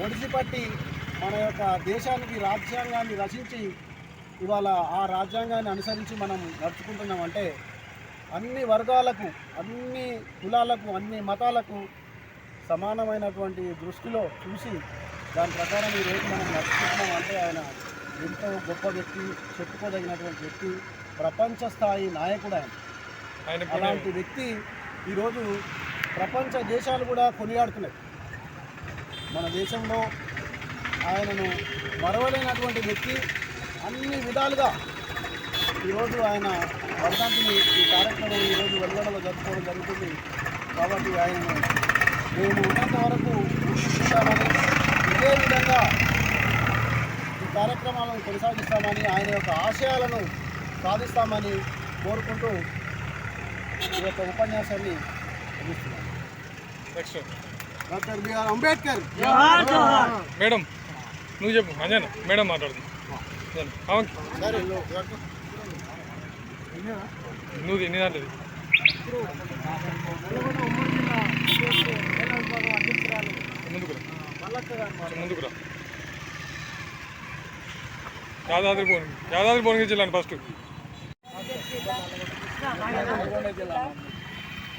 ఒడిసిపట్టి మన యొక్క దేశానికి రాజ్యాంగాన్ని రచించి ఇవాళ ఆ రాజ్యాంగాన్ని అనుసరించి మనం నడుచుకుంటున్నామంటే అన్ని వర్గాలకు అన్ని కులాలకు అన్ని మతాలకు సమానమైనటువంటి దృష్టిలో చూసి దాని ప్రకారం ఈరోజు మనం నడుచుకుంటున్నాం అంటే ఆయన ఎంతో గొప్ప వ్యక్తి చెప్పుకోదగినటువంటి వ్యక్తి ప్రపంచ స్థాయి నాయకుడు ఆయన. ఆయన అలాంటి వ్యక్తి ఈరోజు ప్రపంచ దేశాలు కూడా కొనియాడుతున్నాయి. మన దేశంలో ఆయనను మరవలేనటువంటి వ్యక్తి అన్ని విధాలుగా ఈరోజు ఆయన వర్ధంతిని ఈ కార్యక్రమం ఈరోజు వెలువడలో జరుపుకోవడం జరుగుతుంది. కాబట్టి ఆయనను మేము ఉన్నంత వరకు ఉంటామని ఇదే విధంగా ఈ కార్యక్రమాలను కొనసాగిస్తామని ఆయన యొక్క ఆశయాలను సాధిస్తామని కోరుకుంటూ ఈ యొక్క ఉపన్యాసాన్ని ముగిస్తున్నాను. Doctor BR Ambedkar. మేడం నువ్వు చెప్పు అంజనా మేడం మాట్లాడుతుంది. అవును నువ్వు నీ దాంట్లో ముందుకు రా. కొంచెం ముందుకు రా. యాదాద్రి భువన్ యాదాద్రి భువనగిరి జిల్లా ఫస్ట్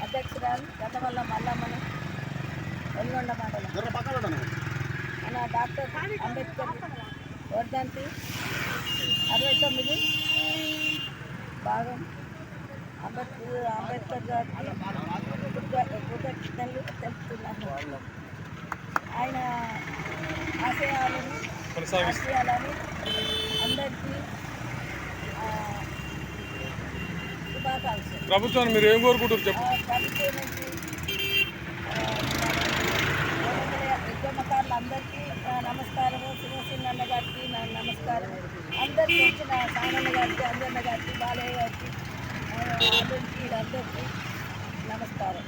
అధ్యక్షురాలు గతవల్ల మల్లమ్మని. ఒల్గొండ మండలం మన డాక్టర్ అంబేద్కర్ వర్ధంతి అరవై తొమ్మిది భాగం అంబేద్కర్ అంబేద్కర్ గారికి కృతజ్ఞతలు తెలుపుతున్నాను ఆయన ఆశయాలను ఆశయాలని అందరికీ ప్రభుత్వాన్ని మీరు ఏం కోరుకుంటారు చెప్పు ఉద్యమకారులందరికీ నమస్కారము సింహసింగన్న గారికి నా నమస్కారం అందరికీ సామన్న గారికి అంజన్న గారికి బాలయ్య గారికి అందరికీ నమస్కారం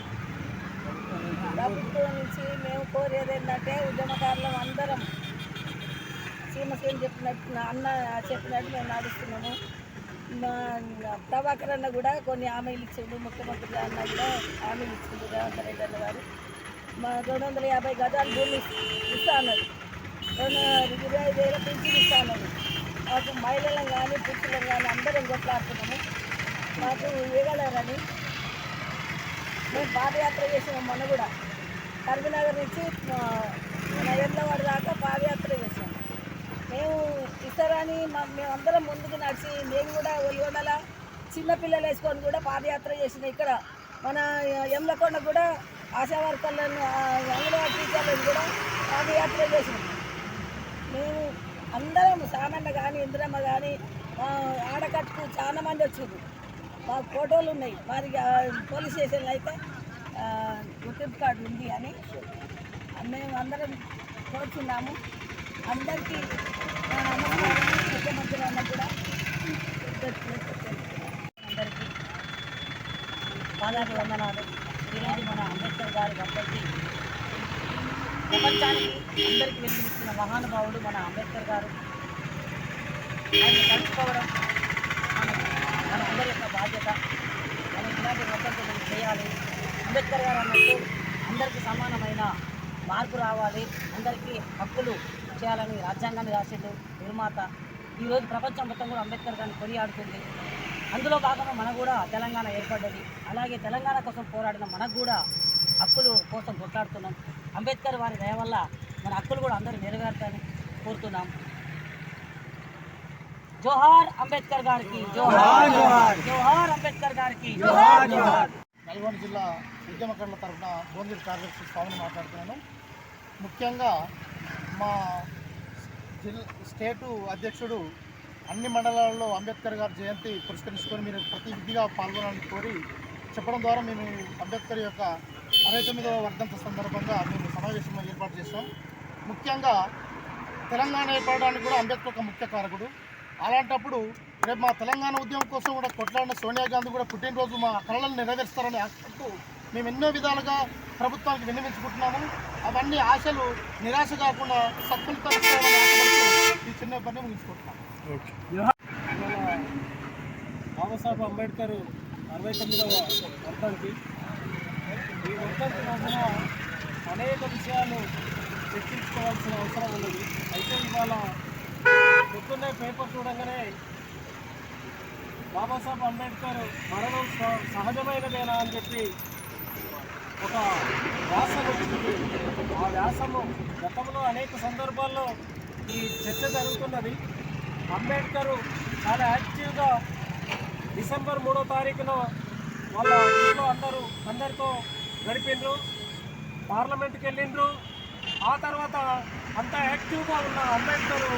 ప్రభుత్వం నుంచి మేము కోరేది ఏంటంటే ఉద్యమకారులం అందరం సీమసేన్ చెప్పినట్టు అన్న చెప్పినట్టు మేము నడుస్తున్నాము మా ప్రభాకర్ అన్న కూడా కొన్ని హామీలు ఇచ్చిండు ముఖ్యమంత్రి అన్న కూడా హామీలు ఇచ్చిండు రేవంత్ రెడ్డి అన్న గారు మా రెండు వందల యాభై గజాలు భూమి ఇస్తా రెండు ఇరవై ఐదు వేల పెంచి ఇస్తా మాకు మహిళలను కానీ పురుషులను కానీ అందరం కొట్లాడుతున్నాము మాకు ఇవ్వగలరని. మేము పాదయాత్ర చేసినాం మొన్న కూడా. కరీంనగర్ నుంచి మన ఎర్లవాడ దాకా పాదయాత్ర చేసాం మేము ఇస్తారని మా మేమందరం ముందుకు నడిచి నేను కూడా ఒలిగొండల చిన్నపిల్లలు వేసుకొని కూడా పాదయాత్ర చేసిన ఇక్కడ. మన ఎమ్లకొండ కూడా ఆశా వర్కర్లను అంగన్వాడీ టీచర్లను కూడా పాదయాత్ర చేసినాం. మేము అందరం సామన్న కానీ ఇందిరమ్మ కానీ ఆడకట్టుకు చాలా మంది వచ్చారు. మా ఫోటోలు ఉన్నాయి. మరి పోలీస్ స్టేషన్లో అయితే గుర్తింపు కార్డు ఉంది అని. మేము అందరం కోరుచున్నాము. అందరికీ ముఖ్యమంత్రి అన్న కూడా అందరికీ పాదాభివందనాలు. ఈరోజు మన అంబేద్కర్ గారు వర్ధంతి ప్రపంచానికి అందరికీ వెలుగునిస్తున్న మహానుభావుడు మన అంబేద్కర్ గారు. ఆయన కలుసుకోవడం మన అందరి యొక్క బాధ్యత. మనం ఇలాంటి వర్ధంతులు చేయాలి? అంబేద్కర్ గారు అన్నట్టు అందరికీ సమానమైన మార్పు రావాలి. అందరికీ హక్కులు చేయాలని రాజ్యాంగాన్ని రాసిండు నిర్మాత. ఈరోజు ప్రపంచం మొత్తం కూడా అంబేద్కర్ గారిని కొనియాడుతుంది. అందులో భాగంగా మనకు కూడా తెలంగాణ ఏర్పడ్డది. అలాగే తెలంగాణ కోసం పోరాడిన మనకు కూడా హక్కులు కోసం కొట్లాడుతున్నాం. అంబేద్కర్ వారి దయ వల్ల మన హక్కులు కూడా అందరూ నెరవేరుతాయని కోరుతున్నాం. జోహార్ అంబేద్కర్ గారికి జోహార్ జోహార్. అంబేద్కర్ గారికి జోహార్ జోహార్. నల్గొండ జిల్లా ఉద్యమకారుల తరఫున భువనగిరి కార్యదర్శి స్వామిని మాట్లాడుతున్నాను. ముఖ్యంగా మా జిల్లా స్టేటు అధ్యక్షుడు అన్ని మండలాల్లో అంబేద్కర్ గారి జయంతి పురస్కరించుకొని మీరు ప్రతి విధిగా పాల్గొనాలని కోరి చెప్పడం ద్వారా మేము అంబేద్కర్ యొక్క అరవై తొమ్మిదవ వర్ధంత సందర్భంగా మేము సమావేశం ఏర్పాటు చేస్తాం ముఖ్యంగా తెలంగాణ ఏర్పడడానికి కూడా అంబేద్కర్ ఒక ముఖ్య కారకుడు. అలాంటప్పుడు రేపు మా తెలంగాణ ఉద్యమం కోసం కూడా కొట్లాడిన సోనియా గాంధీ కూడా పుట్టినరోజు మా కళలను నెరవేరుస్తారని ఆశిస్తూ మేము ఎన్నో విధాలుగా ప్రభుత్వానికి విన్నవించుకుంటున్నాము. అవన్నీ ఆశలు నిరాశ కాకుండా ఆశపడుతూ ఈ చిన్న పని ముగించుకుంటున్నాము. బాబాసాహెబ్ అంబేద్కర్ అరవై తొమ్మిదవ వర్ధంతి. ఈ వర్ధంతి రోజున అనేక విషయాలు చర్చించుకోవాల్సిన అవసరం ఉన్నది. అయితే ఇవాళ పొద్దున్నే పేపర్ చూడగానే బాబాసాహెబ్ అంబేద్కర్ మరణం స- సహజమైనదేనా అని చెప్పి ఒక వ్యాసం వచ్చింది. ఆ వ్యాసము గతంలో అనేక సందర్భాల్లో ఈ చర్చ జరుగుతున్నది. అంబేద్కర్ చాలా యాక్టివ్గా డిసెంబర్ మూడో తారీఖున వాళ్ళ ఇంట్లో అందరూ అందరితో గడిపిండ్రు పార్లమెంట్కి వెళ్ళిండ్రు. ఆ తర్వాత అంత యాక్టివ్గా ఉన్న అంబేద్కర్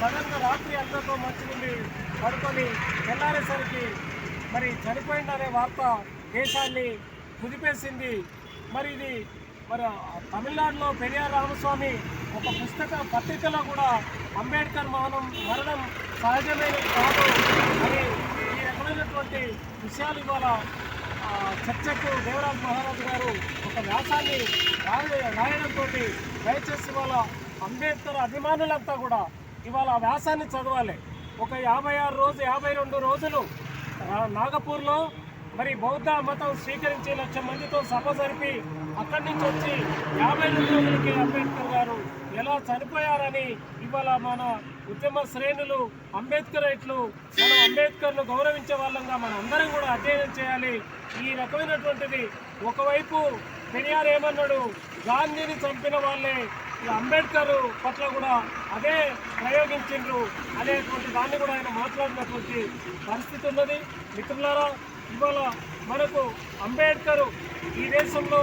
సడన్గా రాత్రి అందరితో మంచి నుండి పడుకొని తెల్లారేసరికి మరి చనిపోయిందనే వార్త దేశాన్ని కుదిపేసింది. మరి ఇది మరి తమిళనాడులో పెరియార్ రామస్వామి ఒక పుస్తక పత్రికలో కూడా అంబేద్కర్ మరణం మరణం సహజమైనది కాదు అని ఈ రకమైనటువంటి విషయాలు ఇవాళ చర్చకు దేవరాజ్ మహారాజు గారు ఒక వ్యాసాన్ని రాయడంతో దయచేసి ఇవాళ అంబేద్కర్ అభిమానులంతా కూడా ఇవాళ ఆ వ్యాసాన్ని చదవాలి. ఒక యాభై ఆరు రోజు యాభై రెండు రోజులు నాగపూర్లో మరి బౌద్ధ మతం స్వీకరించి లక్ష మందితో సభ జరిపి అక్కడి నుంచి వచ్చి యాభై రెండు రోజులకి అంబేద్కర్ అలా చనిపోయారని ఇవాళ మన ఉద్యమ శ్రేణులు అంబేద్కర్ అంబేద్కరైట్లు మనం అంబేద్కర్ను గౌరవించే వాళ్ళంగా మనం అందరం కూడా అధ్యయనం చేయాలి. ఈ రకమైనటువంటిది ఒకవైపు పెరియార్ ఏమన్నాడు గాంధీని చంపిన వాళ్ళే ఈ అంబేద్కర్ పట్ల కూడా అదే ప్రయోగించిండ్రు అనేటువంటి దాన్ని కూడా ఆయన మాట్లాడినటువంటి పరిస్థితి ఉన్నది. మిత్రులారా ఇవాళ మనకు అంబేద్కర్ ఈ దేశంలో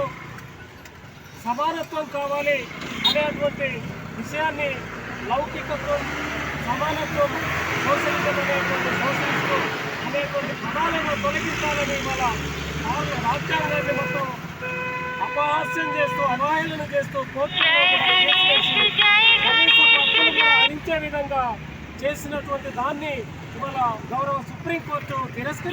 సమానత్వం కావాలి అనేటువంటి విషయాన్ని లౌకికత్వం సమానత్వం సోషలిజం అనేటువంటి సోషలిస్టు అనేటువంటి పదాలను తొలగించాలని ఇవాళ రాజ్యాంగాన్ని మొత్తం అపహాస్యం చేస్తూ అమాయలను చేస్తూ కోర్టులో హరించే విధంగా చేసినటువంటి దాన్ని ఇవాళ గౌరవ సుప్రీంకోర్టు తిరస్కరి